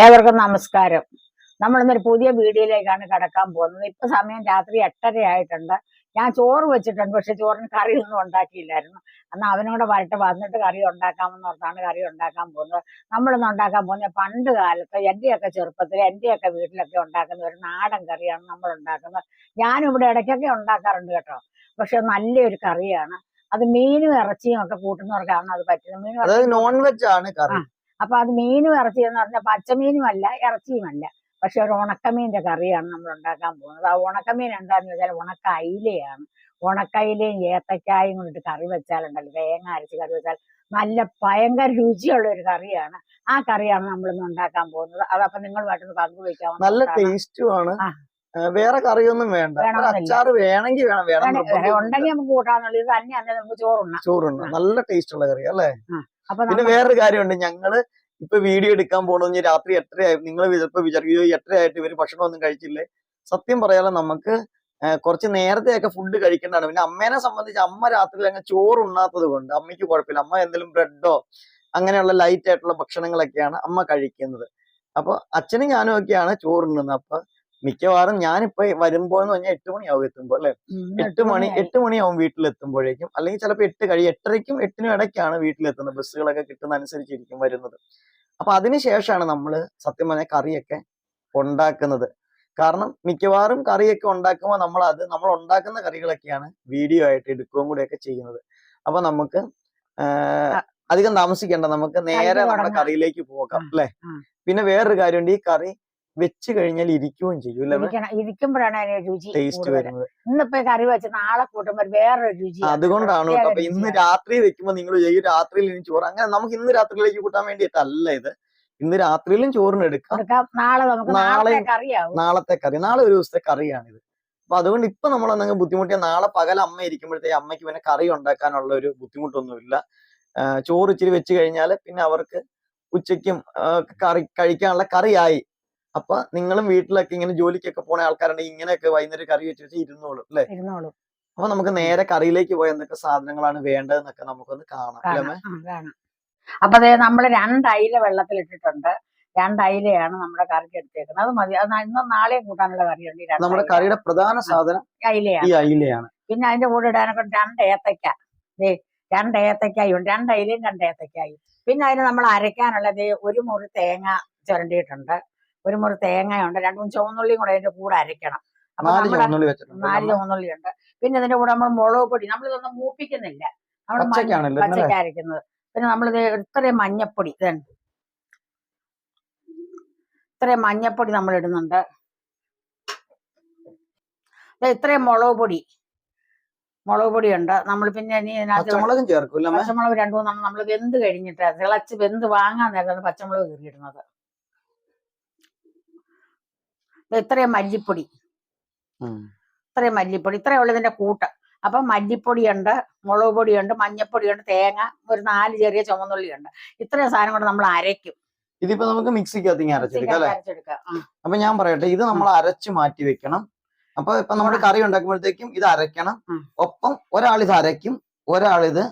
ഏവർക്കും നമസ്കാരം. നമ്മളിന്നൊരു പുതിയ വീഡിയോയിലേക്കാണ് കടക്കാൻ പോകുന്നത്. ഇപ്പൊ സമയം രാത്രി എട്ടര ആയിട്ടുണ്ട്. ഞാൻ ചോറ് വെച്ചിട്ടുണ്ട് പക്ഷെ ചോറിന് കറിയൊന്നും ഉണ്ടാക്കിയില്ലായിരുന്നു. എന്നാൽ അവനോട് വരട്ടെ വന്നിട്ട് കറി ഉണ്ടാക്കാമെന്ന് ഓർത്താണ് കറി ഉണ്ടാക്കാൻ പോകുന്നത്. നമ്മളിന്ന് ഉണ്ടാക്കാൻ പോകുന്നത് പണ്ട് കാലത്ത് എന്റെയൊക്കെ ചെറുപ്പത്തിൽ എന്റെയൊക്കെ വീട്ടിലൊക്കെ ഉണ്ടാക്കുന്ന ഒരു നാടൻ കറിയാണ് നമ്മൾ ഉണ്ടാക്കുന്നത്. ഞാനും ഇവിടെ ഇടയ്ക്കൊക്കെ ഉണ്ടാക്കാറുണ്ട് കേട്ടോ. പക്ഷെ നല്ലൊരു കറിയാണ്. അത് മീനും ഇറച്ചിയും ഒക്കെ കൂട്ടുന്നവർക്കാണ് അത് പറ്റുന്നത്. മീൻ നോൺ വെജ് ആണ് കറി. അപ്പൊ അത് മീനും ഇറച്ചി എന്ന് പറഞ്ഞാൽ പച്ചമീനും അല്ല ഇറച്ചിയുമല്ല പക്ഷെ ഒരു ഉണക്കമീന്റെ കറിയാണ് നമ്മൾ ഉണ്ടാക്കാൻ പോകുന്നത്. ആ ഉണക്കമീൻ എന്താന്ന് വെച്ചാൽ ഉണക്ക അയിലയാണ്. ഉണക്കയിലയും ഏത്തക്കായും കൊണ്ടിട്ട് കറി വെച്ചാലുണ്ടല്ലോ. തേങ്ങ അരച്ച് കറി വെച്ചാൽ നല്ല ഭയങ്കര രുചിയുള്ള ഒരു കറിയാണ്. ആ കറിയാണ് നമ്മളിന്ന് ഉണ്ടാക്കാൻ പോകുന്നത്. അതപ്പൊ നിങ്ങളുമായിട്ടൊന്ന് പങ്കുവെക്കാവുന്ന നല്ല ടേസ്റ്റുമാണ് വേറെ കറിയൊന്നും വേണ്ട. അച്ചാർ വേണമെങ്കിൽ വേണം. വേണം ഉണ്ടെങ്കിൽ നമുക്ക് കൂട്ടാന്നുള്ളത് ഇത് തന്നെയാണ് നമുക്ക് ചോറുണ്ണാം. ചോറുണ്ട് നല്ല ടേസ്റ്റ് ഉള്ള കറി അല്ലേ? പിന്നെ വേറൊരു കാര്യമുണ്ട്. ഞങ്ങൾ ഇപ്പൊ വീഡിയോ എടുക്കാൻ പോണെങ്കിൽ രാത്രി എട്ടരയായി. നിങ്ങൾ ചിലപ്പോ വിചാരിക്കുകയോ എത്രയായിട്ട് ഇവർ ഭക്ഷണം ഒന്നും കഴിച്ചില്ലേ? സത്യം പറയാലോ നമുക്ക് കുറച്ച് നേരത്തെയൊക്കെ ഫുഡ് കഴിക്കേണ്ടതാണ്. പിന്നെ അമ്മേനെ സംബന്ധിച്ച് അമ്മ രാത്രി അങ്ങ് ചോറ് ഉണ്ണാത്തത് കൊണ്ട് അമ്മയ്ക്ക് കുഴപ്പമില്ല. അമ്മ എന്തെങ്കിലും ബ്രെഡോ അങ്ങനെയുള്ള ലൈറ്റ് ആയിട്ടുള്ള ഭക്ഷണങ്ങളൊക്കെയാണ് അമ്മ കഴിക്കുന്നത്. അപ്പൊ അച്ഛനും ഞാനും ഒക്കെയാണ് ചോറുണ്ണുന്നത്. അപ്പൊ മിക്കവാറും ഞാനിപ്പോ വരുമ്പോ എന്ന് പറഞ്ഞാൽ എട്ട് മണിയാവും എത്തുമ്പോ അല്ലെ? എട്ട് മണി. എട്ട് മണിയാവും വീട്ടിലെത്തുമ്പോഴേക്കും. അല്ലെങ്കിൽ ചിലപ്പോൾ എട്ട് കഴിയും. എട്ടരയ്ക്കും എട്ടിനും ഇടയ്ക്കാണ് വീട്ടിലെത്തുന്നത്. ബസ്സുകളൊക്കെ കിട്ടുന്ന അനുസരിച്ചിരിക്കും വരുന്നത്. അപ്പൊ അതിനുശേഷമാണ് നമ്മൾ സത്യം പറഞ്ഞ കറിയൊക്കെ ഉണ്ടാക്കുന്നത്. കാരണം മിക്കവാറും കറിയൊക്കെ ഉണ്ടാക്കുമ്പോൾ നമ്മൾ അത് നമ്മൾ ഉണ്ടാക്കുന്ന കറികളൊക്കെയാണ് വീഡിയോ ആയിട്ട് എടുക്കുകയും കൂടെയൊക്കെ ചെയ്യുന്നത്. അപ്പൊ നമുക്ക് അധികം താമസിക്കേണ്ട. നമുക്ക് നേരെ നമ്മുടെ. കറിയിലേക്ക് പോകാം അല്ലെ. പിന്നെ വേറൊരു കാര്യമുണ്ട്. ഈ കറി വെച്ച് കഴിഞ്ഞാൽ ഇരിക്കുകയും ചെയ്യും ഇരിക്കുമ്പോഴാണ് അതിന് രുചി ടേസ്റ്റ് വരുന്നത്. ഇന്നിപ്പോ കറി വെച്ച് നാളെ കൂട്ടുമ്പോൾ വേറൊരു രുചി അതുകൊണ്ടാണ് കേട്ടോ. അപ്പൊ ഇന്ന് രാത്രി വെക്കുമ്പോ നിങ്ങൾ ചെയ്യും രാത്രിയിൽ ഇനി ചോറ് അങ്ങനെ നമുക്ക് ഇന്ന് രാത്രിയിലേക്ക് കൂട്ടാൻ വേണ്ടിയിട്ടല്ല ഇത്. ഇന്ന് രാത്രിയിലും ചോറിന് എടുക്കാം. നാളെ നമുക്ക് നാളെ- നാളത്തെ കറി. നാളെ ഒരു ദിവസത്തെ കറിയാണിത്. അപ്പൊ അതുകൊണ്ട് ഇപ്പൊ നമ്മൾ എന്തെങ്കിലും ബുദ്ധിമുട്ടിയ നാളെ പകൽ അമ്മ ഇരിക്കുമ്പോഴത്തേക്ക് അമ്മയ്ക്ക് പിന്നെ കറി ഉണ്ടാക്കാനുള്ള ഒരു ബുദ്ധിമുട്ടൊന്നുമില്ല. ചോറ് ഇച്ചിരി വെച്ച് കഴിഞ്ഞാൽ പിന്നെ അവർക്ക് ഉച്ചയ്ക്കും കറി കഴിക്കാനുള്ള കറിയായി. അപ്പൊ നിങ്ങളും വീട്ടിലൊക്കെ ഇങ്ങനെ ജോലിക്കൊക്കെ പോണ ആൾക്കാരുണ്ടെങ്കിൽ ഇങ്ങനെയൊക്കെ വൈകുന്നേരം കറി വെച്ച് വെച്ച് ഇരുന്നോളും അല്ലെ? ഇരുന്നോളൂ. അപ്പൊ നമുക്ക് നേരെ കറിയിലേക്ക് പോയ എന്തൊക്കെ സാധനങ്ങളാണ് വേണ്ടതെന്നൊക്കെ നമുക്കൊന്ന് കാണാം അല്ലേ അപ്പൊ അതെ നമ്മൾ രണ്ട് അയില വെള്ളത്തിലിട്ടിട്ടുണ്ട്. രണ്ട് അയിലയാണ് നമ്മുടെ കറിക്ക് എടുത്തേക്കുന്നത്. അത് മതി. അത് ഇന്നും നാളെയും കൂട്ടാനുള്ള കറിയുണ്ട് നമ്മുടെ കറിയുടെ പ്രധാന സാധനം അയിലയാണ്. ഈ അയിലയാണ്. പിന്നെ അതിന്റെ കൂടെ ഇടാനൊക്കെ രണ്ട് ഏത്തക്ക ദേ രണ്ട് ഏത്തക്കായും രണ്ട് അയിലയും രണ്ട് ഏത്തക്കായും പിന്നെ അതിന് നമ്മൾ അരയ്ക്കാനുള്ളത് ഒരു മുറി തേങ്ങ ചുരണ്ടിയിട്ടുണ്ട്. ഒരു മുറി തേങ്ങയുണ്ട് രണ്ട് മൂന്ന് ചുവന്നുള്ളിയും കൂടെ അതിന്റെ കൂടെ അരയ്ക്കണം. അപ്പൊ നാല് ചുവന്നുള്ളി നാല് ഉണ്ട് പിന്നെ ഇതിന്റെ കൂടെ നമ്മൾ മുളക് പൊടി നമ്മൾ ഇതൊന്നും മൂപ്പിക്കുന്നില്ല നമ്മൾ? പച്ചക്ക അരയ്ക്കുന്നത് പിന്നെ നമ്മൾ ഇത്രയും മഞ്ഞപ്പൊടി ഇതുണ്ട് ഇത്രയും മഞ്ഞപ്പൊടി നമ്മൾ ഇടുന്നുണ്ട്. ഇത്രയും മുളക് പൊടി മുളക് പൊടി ഉണ്ട് നമ്മൾ പിന്നെ ഇനി പച്ചമുളകും ചേർക്കും? പച്ചമുളക് രണ്ടു മൂന്നെണ്ണം നമ്മൾ വെന്ത് കഴിഞ്ഞിട്ട് തിളച്ച് വെന്ത് വാങ്ങാൻ നേരത്താണ് പച്ചമുളക് കീറിയിടുന്നത്. ഇത്രയും മല്ലിപ്പൊടി. ഇത്രയും മല്ലിപ്പൊടി. ഇത്രയേ ഉള്ളൂ ഇതിന്റെ കൂട്ട്. അപ്പൊ മല്ലിപ്പൊടിയുണ്ട് മുളക് പൊടിയുണ്ട് മഞ്ഞപ്പൊടിയുണ്ട് തേങ്ങ ഒരു നാല് ചെറിയ ചുമന്നുള്ളിയുണ്ട്. ഇത്രയും സാധനം കൊണ്ട് നമ്മൾ അരയ്ക്കും. ഇതിപ്പോ നമുക്ക് മിക്സിക്കകത്ത് ഇങ്ങനെ അരച്ചെടുക്കാം അല്ലേ. അപ്പൊ ഞാൻ പറയട്ടെ ഇത് നമ്മൾ അരച്ചു മാറ്റി വെക്കണം. അപ്പൊ ഇപ്പൊ നമ്മുടെ കറി ഉണ്ടാക്കുമ്പോഴത്തേക്കും ഇത് അരയ്ക്കണം. ഒപ്പം ഒരാൾ ഇത് അരയ്ക്കും ഒരാൾ ഇത്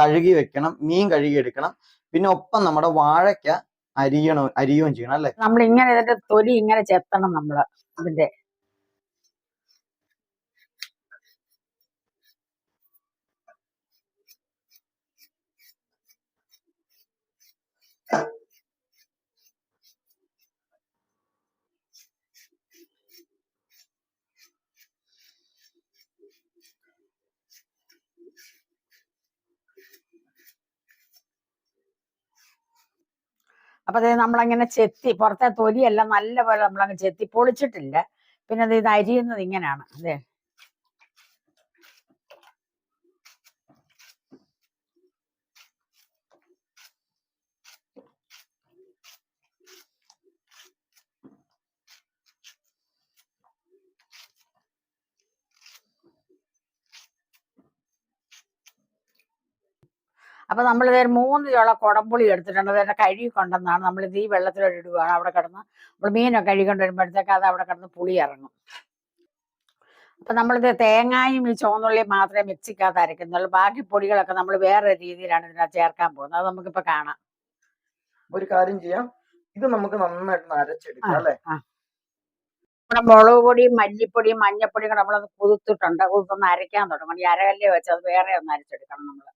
കഴുകി. വെക്കണം മീൻ കഴുകി എടുക്കണം പിന്നെ ഒപ്പം നമ്മുടെ വാഴയ്ക്ക അരിയണം അരിയുകയും ചെയ്യണം അല്ലെ? നമ്മൾ ഇങ്ങനെ ഇതിന്റെ തൊലി ഇങ്ങനെ ചെത്തണം നമ്മൾ ഇതിന്റെ അപ്പൊ അത് നമ്മളങ്ങനെ ചെത്തി പുറത്തെ തൊലിയെല്ലാം നല്ലപോലെ നമ്മളങ്ങ് ചെത്തി പൊളിച്ചിട്ടില്ല. പിന്നെ അത് ഇത് അരിയുന്നത് ഇങ്ങനെയാണ് അതെ. അപ്പൊ നമ്മൾ ഇതൊരു മൂന്ന് ചോള കുടംപുളി എടുത്തിട്ടുണ്ട്. അതിന്റെ കഴുകി കൊണ്ടെന്നാണ് നമ്മൾ ഇത് ഈ വെള്ളത്തിലോട്ട് ഇടുകയാണ് അവിടെ കിടന്ന് നമ്മൾ മീനൊക്കെ കഴുകിക്കൊണ്ട് വരുമ്പോഴത്തേക്ക് അത് അവിടെ കിടന്ന് പുളി ഇറങ്ങും. അപ്പൊ നമ്മളിത് തേങ്ങായും ഈ ചുവന്നുള്ളിയും മാത്രമേ മിക്സിക്കകത്ത് അരയ്ക്കുന്നുള്ളൂ. ബാക്കി പൊടികളൊക്കെ നമ്മൾ വേറെ രീതിയിലാണ് ഇതിനകത്ത് ചേർക്കാൻ പോകുന്നത്. അത് നമുക്കിപ്പൊ കാണാം. ഒരു കാര്യം ചെയ്യാം. ഇത് നമുക്ക് നന്നായിട്ട് അരച്ചെടുക്കാം അല്ലേ? നമ്മുടെ മുളക് പൊടിയും മല്ലിപ്പൊടിയും മഞ്ഞപ്പൊടിയും കൂടെ നമ്മളത് കുതിർത്തിട്ടുണ്ട്. കുതിർത്തൊന്ന് അരയ്ക്കാൻ തുടങ്ങണം. ഈ അരകല്ലേ വെച്ച് അത് വേറെ ഒന്ന് അരച്ചെടുക്കണം നമ്മൾ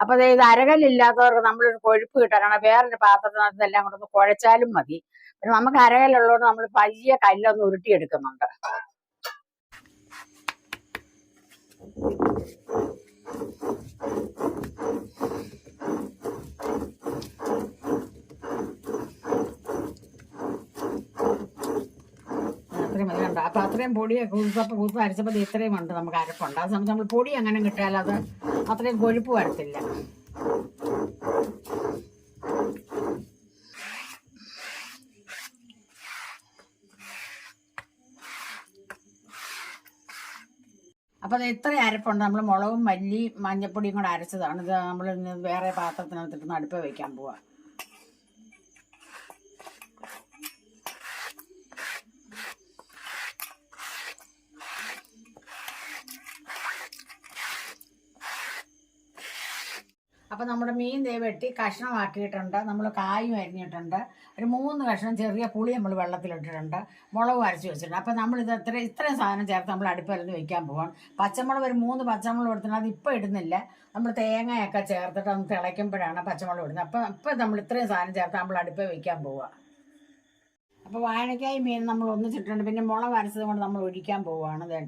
അപ്പൊ ഇത് അരകല്ലില്ലാത്തവർക്ക് നമ്മളൊരു കൊഴുപ്പ് കിട്ടാനാണ്. വേറൊരു പാത്രത്തിനകത്ത് എല്ലാം കൂടെ ഒന്ന് കുഴച്ചാലും മതി. പിന്നെ നമുക്ക് അരകല്ലുള്ളതുകൊണ്ട് നമ്മൾ വലിയ കല്ലൊന്ന് ഉരുട്ടിയെടുക്കുന്നുണ്ട്. അപ്പൊ അത്രയും പൊടിയൊക്കെ കുതിർത്തപ്പോൾ കുതിർത്ത് അരച്ചപ്പോൾ ഇത്രയും ഉണ്ട് നമുക്ക് അരപ്പുണ്ട്. ആ സമയത്ത് നമ്മൾ പൊടി അങ്ങനെ കിട്ടിയാൽ അത് അത്രയും കൊഴുപ്പ് വരത്തില്ല. അപ്പൊ അത് ഇത്രയും അരപ്പുണ്ട്. നമ്മൾ മുളകും മല്ലിയും മഞ്ഞപ്പൊടിയും കൂടെ അരച്ചതാണ്. ഇത് നമ്മൾ വേറെ പാത്രത്തിനകത്തിട്ട് അടുപ്പ് വെക്കാൻ പോവാ. അപ്പൊ നമ്മുടെ മീൻ ദേ വെട്ടി കഷ്ണമാക്കിയിട്ടുണ്ട്. നമ്മൾ കായും അരിഞ്ഞിട്ടുണ്ട്. ഒരു മൂന്ന് കഷ്ണം ചെറിയ പുളി നമ്മൾ വെള്ളത്തിലിട്ടിട്ടുണ്ട്. മുളക് അരച്ച് വെച്ചിട്ടുണ്ട്. അപ്പൊ നമ്മൾ ഇത് ഇത്ര ഇത്രയും സാധനം ചേർത്ത് നമ്മൾ അടുപ്പിലൊന്ന് വെക്കാൻ പോകണം പച്ചമുളക് ഒരു മൂന്ന് പച്ചമുളക് എടുത്തിട്ടുണ്ട്. അത് ഇപ്പം ഇടുന്നില്ല. നമ്മൾ തേങ്ങയൊക്കെ ചേർത്തിട്ട് ഒന്ന് തിളയ്ക്കുമ്പോഴാണ് പച്ചമുളക് ഇടുന്നത്. അപ്പം ഇപ്പം നമ്മൾ ഇത്രയും സാധനം ചേർത്ത് നമ്മൾ അടുപ്പിൽ വെക്കാൻ പോവുക അപ്പോൾ വാഴക്കായും മീൻ നമ്മൾ ഒന്നിച്ചിട്ടുണ്ട്. പിന്നെ മുളക് അരച്ചത് കൊണ്ട് നമ്മൾ ഒഴിക്കാൻ പോവുകയാണ് ദേ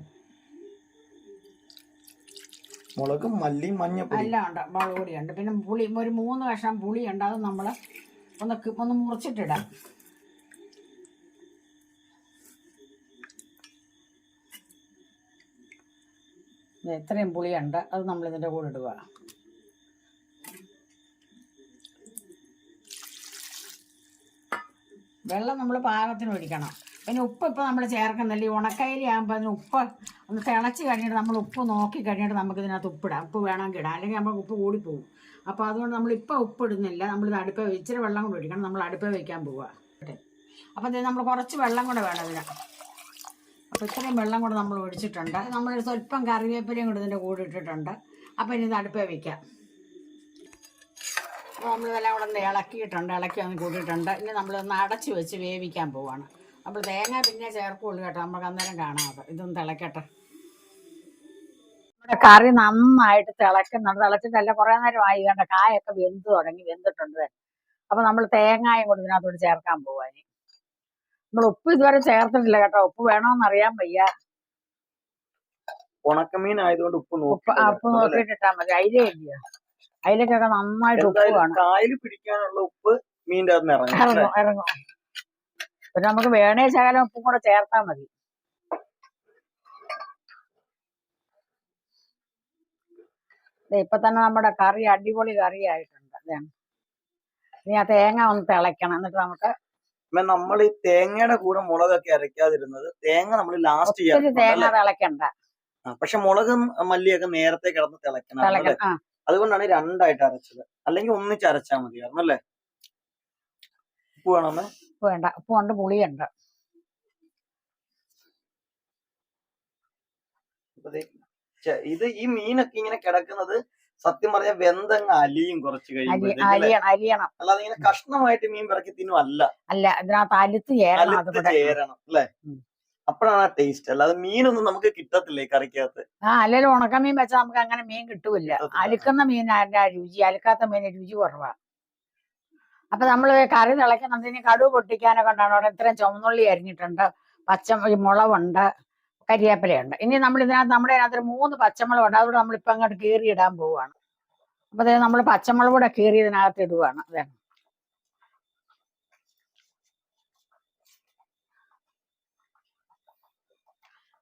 മുളകും മല്ലി മഞ്ഞപ്പൊടി. എല്ലാം ഉണ്ട്. മുളക് പൊടിയുണ്ട്. പിന്നെ പുളി ഒരു മൂന്ന് കഷ്ണം ഉണ്ട് അത് നമ്മൾ ഒന്ന് ഒന്ന് മുറിച്ചിട്ടിടാം. ഇത്രയും പുളിയുണ്ട്. അത് നമ്മൾ ഇതിന്റെ കൂടെ ഇടുക. വെള്ളം നമ്മൾ പാകത്തിന് ഒഴിക്കണം. പിന്നെ ഉപ്പ് ഇപ്പം നമ്മൾ ചേർക്കുന്നില്ല? ഈ ഉണക്കയില ആകുമ്പോൾ അതിന് ഉപ്പ് ഒന്ന് തിളച്ച് കഴിഞ്ഞിട്ട് നമ്മൾ ഉപ്പ് നോക്കി കഴിഞ്ഞിട്ട് നമുക്ക് ഇതിനകത്ത് ഉപ്പിടാം. ഉപ്പ് വേണമെങ്കിൽ ഇടാം. അല്ലെങ്കിൽ നമ്മൾ ഉപ്പ് കൂടിപ്പോവും. അപ്പോൾ അതുകൊണ്ട് നമ്മൾ ഇപ്പോൾ ഉപ്പ് ഇടുന്നില്ല. ഇത് അടുപ്പ് ഇച്ചിരി വെള്ളം കൂടി ഒഴിക്കണം. നമ്മൾ അടുപ്പ് വയ്ക്കാൻ പോവുക അപ്പോൾ ഇത് നമ്മൾ കുറച്ച് വെള്ളം കൂടെ വേണം ഇതിന്. അപ്പോൾ ഇത്രയും വെള്ളം കൂടെ നമ്മൾ ഒഴിച്ചിട്ടുണ്ട്. നമ്മൾ സ്വല്പം കറിവേപ്പിലയും കൂടെ ഇതിന്റെ കൂടെ ഇട്ടിട്ടുണ്ട്. അപ്പോൾ ഇനി ഇത് അടുപ്പേ വയ്ക്കാം അപ്പോൾ നമ്മളിതെല്ലാം കൂടെ ഒന്ന് ഇളക്കിയിട്ടുണ്ട്. ഇളക്കി ഒന്ന് കൂട്ടിയിട്ടുണ്ട്. ഇനി നമ്മളൊന്ന് അടച്ച് വെച്ച് വേവിക്കാൻ പോവാണ്. നമ്മൾ തേങ്ങ പിന്നെ ചേർക്കുള്ളൂ കേട്ടോ. നമുക്ക് അന്നേരം കാണാതെ ഇതൊന്നും തിളക്കട്ടെ. നമ്മുടെ കറി നന്നായിട്ട് തിളക്കുന്നുണ്ട് തിളച്ചിട്ടല്ല കുറേ നേരം ആയി. കണ്ട കായൊക്കെ വെന്ത് തുടങ്ങി വെന്തിട്ടുണ്ട് അപ്പൊ നമ്മൾ തേങ്ങായും കൂടി ഇതിനകത്തോട് ചേർക്കാൻ പോവാൻ നമ്മൾ ഉപ്പ് ഇതുവരെ ചേർത്തിട്ടില്ല കേട്ടോ. ഉപ്പ് വേണോന്ന് അറിയാൻ വയ്യ. ഉണക്കമീൻ ആയതുകൊണ്ട് ഉപ്പ് ഉപ്പ് നോക്കിട്ടാ ഉപ്പ് മതി. അയിലയില്ലയോ അയിലക്കൊക്കെ നന്നായിട്ട് ഉപ്പ് വേണം. കായൽ പിടിക്കാനുള്ള ഉപ്പ് മീന്റെ? ഇറങ്ങും ഇറങ്ങും. പിന്നെ നമുക്ക് വേണേ ശകലം ഉപ്പും കൂടെ ചേർത്താൽ മതി. ഇപ്പൊ തന്നെ നമ്മുടെ കറി അടിപൊളി കറി ആയിട്ടുണ്ട്. ഇനി ആ തേങ്ങ ഒന്ന് തിളയ്ക്കണം. എന്നിട്ട് നമുക്ക് നമ്മൾ ഈ തേങ്ങയുടെ കൂടെ മുളകൊക്കെ അരയ്ക്കാതിരുന്നത് തേങ്ങ നമ്മൾ ലാസ്റ്റ് ചെയ്യാം തേങ്ങ തിളയ്ക്കണ്ട. പക്ഷെ മുളകും മല്ലിയൊക്കെ നേരത്തെ കിടന്ന് തിളയ്ക്കണം അതുകൊണ്ടാണ് രണ്ടായിട്ട് അരച്ചത്. അല്ലെങ്കിൽ ഒന്നിച്ച് അരച്ചാൽ മതിയായിരുന്നു അല്ലേ? ഉപ്പ് ഉപ്പ് വേണ്ട പുളിയുണ്ട്. ഇത് ഈ മീനൊക്കെ ഇങ്ങനെ കിടക്കുന്നത് സത്യം പറഞ്ഞ വെന്തങ്ങ് അലിയും കുറച്ച് കഴിയുമ്പോൾ അല്ലാതെ ഇങ്ങനെ കഷ്ണമായിട്ട് മീൻ പിറക്കി തിന്നും അല്ല അല്ല ഇതിനകത്ത് അലുത്ത് ചേരണം അല്ലെ. അപ്പോഴാണ് ആ ടേസ്റ്റ് അല്ലാതെ മീനൊന്നും നമുക്ക് കിട്ടത്തില്ലേ ഈ കറിക്കകത്ത്? ആ അല്ലെങ്കിൽ ഉണക്കമീൻ വെച്ചാൽ നമുക്ക് അങ്ങനെ മീൻ കിട്ടൂല. അലുക്കുന്ന മീനാ രുചി. അലുക്കാത്ത മീനിന് രുചി കുറവാ. അപ്പൊ നമ്മൾ കറി തിളയ്ക്കുന്നുണ്ട് ഇനി കടുവ് പൊട്ടിക്കാനൊക്കെ ഉണ്ടാവണം. അവിടെ ഇത്രയും ചുവന്നുള്ളി അരിഞ്ഞിട്ടുണ്ട്. പച്ച മുളവുണ്ട് മുളകുണ്ട്. കരിവേപ്പിലയുണ്ട് ഇനി നമ്മൾ ഇതിനകത്ത് നമ്മുടെ അതിനകത്ത് മൂന്ന് പച്ചമുളക് ഉണ്ട്. അതുകൊണ്ട് നമ്മൾ ഇപ്പൊ അങ്ങോട്ട് കീറി ഇടാൻ പോവാണ്. അപ്പൊ നമ്മൾ പച്ചമുളക് കൂടെ കീറി ഇതിനകത്ത് ഇടുവാണ്. അതെ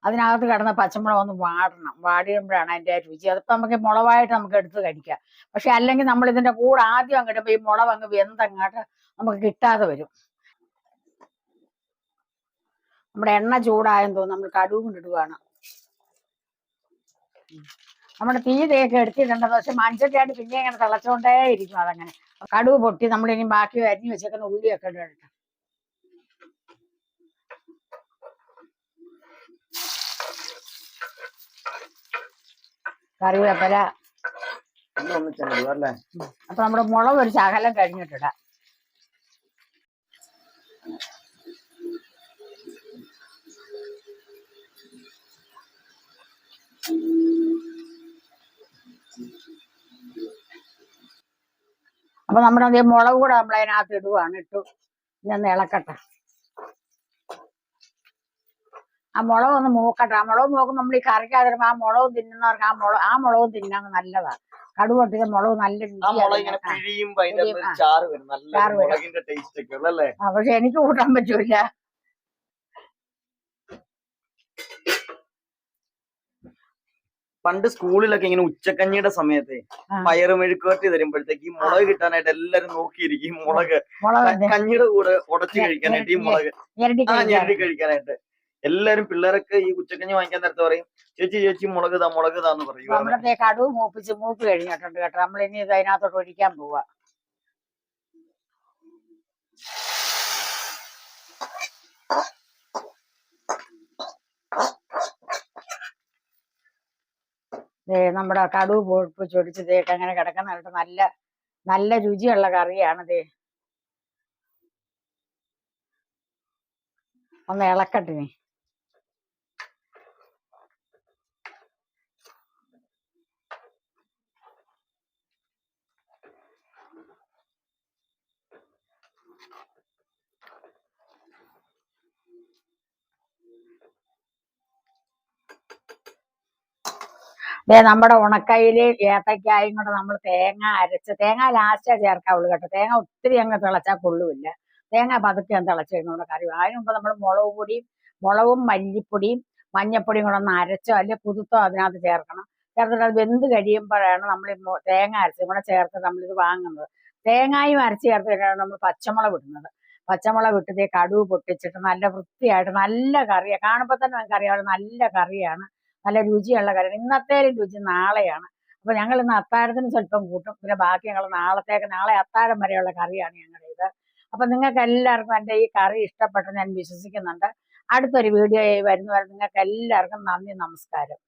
അതിനകത്ത് കിടന്ന പച്ചമുളക് ഒന്ന് വാടണം. വാടിയുമ്പോഴാണ് അതിന്റെ രുചി. അതിപ്പോൾ നമുക്ക് മുളവായിട്ട് നമുക്ക് എടുത്ത് കഴിക്കാം. പക്ഷെ അല്ലെങ്കിൽ നമ്മൾ ഇതിന്റെ കൂടെ ആദ്യം അങ്ങോട്ട് ഈ മുളക് അങ്ങ് വെന്തങ്ങാട്ട് നമുക്ക് കിട്ടാതെ വരും. നമ്മുടെ എണ്ണ ചൂടായെന്ന് തോന്നുന്നു. നമ്മൾ കടുവും കൊണ്ട് ഇടുവാണ്. ഉം. നമ്മുടെ തീ തേക്ക് എടുത്തിട്ടുണ്ട്. പക്ഷെ മൺചട്ടിയായിട്ട് പിന്നെ ഇങ്ങനെ തിളച്ചോണ്ടേ ഇരിക്കും അതങ്ങനെ. കടുവ് പൊട്ടി നമ്മൾ ഇനി ബാക്കി അരിഞ്ഞു വെച്ചേക്കുന്ന ഉള്ളിയൊക്കെ ഇടട്ടെ കറിവേപ്പില. വേപ്പല അപ്പൊ നമ്മുടെ മുളക് ഒരു ശകലം കഴിഞ്ഞിട്ടിടാം. അപ്പൊ നമ്മുടെ മുളക് കൂടെ നമ്മൾ അതിനകത്ത് ഇടുവാണ്. ഇട്ടു. ഇതൊന്ന് ഇളക്കട്ടെ. ആ മുളക് ഒന്ന് മൂക്കട്ടെ. ആ മുളക് മൂക്കുമ്പോൾ നമ്മൾ ഈ കറിക്കാതെ ആ മുളക് തിന്നുന്നവർക്ക് ആ മുളക് ആ മുളക് തിന്നാൻ നല്ലതാണ് കടുക് പൊട്ടിച്ച മുളക് നല്ല ആ പക്ഷെ എനിക്ക് കൂട്ടാൻ പറ്റൂല. പണ്ട് സ്കൂളിലൊക്കെ ഇങ്ങനെ ഉച്ചക്കഞ്ഞിയുടെ സമയത്ത്. പയറ് മെഴുക്കുവരട്ടി തരുമ്പോഴത്തേക്ക് ഈ മുളക് കിട്ടാനായിട്ട് എല്ലാരും നോക്കിയിരിക്കും മുളക്. കഞ്ഞിയുടെ കൂടെ ഉടച്ചു കഴിക്കാനായിട്ട് ഈ മുളക്. ആ ഞെരടി കഴിക്കാനായിട്ട്. എല്ലാരും പിള്ളേരൊക്കെ ഈ ഉച്ചക്കഞ്ഞി വാങ്ങിക്കാൻ നേരത്തെ പറയും ചേച്ചി ചേച്ചി മുളക് താ മുളക് താന്ന് പറയും. നമ്മുടെ കടുവ് മൂപ്പിച്ച് മൂപ്പ് കഴിഞ്ഞിട്ടുണ്ട് കേട്ടോ. നമ്മൾ ഇനി ഇത് അതിനകത്തോട്ട് ഒഴിക്കാൻ പോവാ. ദേ നമ്മുടെ കടുവ് പൊടിപ്പിച്ചൊടിച്ച് തേക്ക് അങ്ങനെ കിടക്കുന്നിട്ട് നല്ല നല്ല രുചിയുള്ള കറിയാണ് ദേ. ഒന്ന് ഇളക്കട്ടെ ദേ നമ്മുടെ ഉണക്കയിൽ ഏത്തക്കായും കൂടെ നമ്മൾ തേങ്ങ അരച്ച് തേങ്ങ ലാസ്റ്റാ ചേർക്കാവുള്ളൂ കേട്ടോ. തേങ്ങ ഒത്തിരി അങ്ങ് തിളച്ചാൽ കൊള്ളുമില്ല തേങ്ങ പതുക്കെ ഞാൻ തിളച്ച് കഴിയുമ്പോൾ കറി. അതിന് മുമ്പ് നമ്മൾ മുളക് പൊടിയും മുളകും മല്ലിപ്പൊടിയും മഞ്ഞപ്പൊടിയും കൂടെ ഒന്ന് അരച്ചോ അല്ലെങ്കിൽ കുതിർത്തോ അതിനകത്ത് ചേർക്കണം. ചേർത്തിട്ട് അത് വെന്ത് കഴിയുമ്പോഴാണ് നമ്മൾ തേങ്ങ അരച്ചും കൂടെ ചേർത്ത് നമ്മളിത് വാങ്ങുന്നത്. തേങ്ങായും അരച്ച് ചേർത്ത് കഴിഞ്ഞാണ് നമ്മൾ പച്ചമുളക് ഇടുന്നത്. പച്ചമുളക് ഇട്ടത് കടുവ് പൊട്ടിച്ചിട്ട് നല്ല വൃത്തിയായിട്ട് നല്ല കറിയാണ് കാണുമ്പോൾ തന്നെ നമുക്കറിയാം നല്ല കറിയാണ്. നല്ല രുചിയുള്ള കറിയാണ് ഇന്നത്തേലും രുചി നാളെയാണ്. അപ്പൊ ഞങ്ങൾ ഇന്ന് അത്താഴത്തിന് സ്വല്പം കൂട്ടും. പിന്നെ ബാക്കി ഞങ്ങൾ നാളത്തേക്ക് നാളെ അത്താഴം വരെയുള്ള കറിയാണ് ഞങ്ങളുടെ ഇത് അപ്പൊ നിങ്ങൾക്ക് എല്ലാവർക്കും എന്റെ ഈ കറി ഇഷ്ടപ്പെട്ടെന്ന് ഞാൻ വിശ്വസിക്കുന്നുണ്ട്. അടുത്തൊരു വീഡിയോ വരുന്നവരെ നിങ്ങൾക്ക് എല്ലാവർക്കും നന്ദി നമസ്കാരം.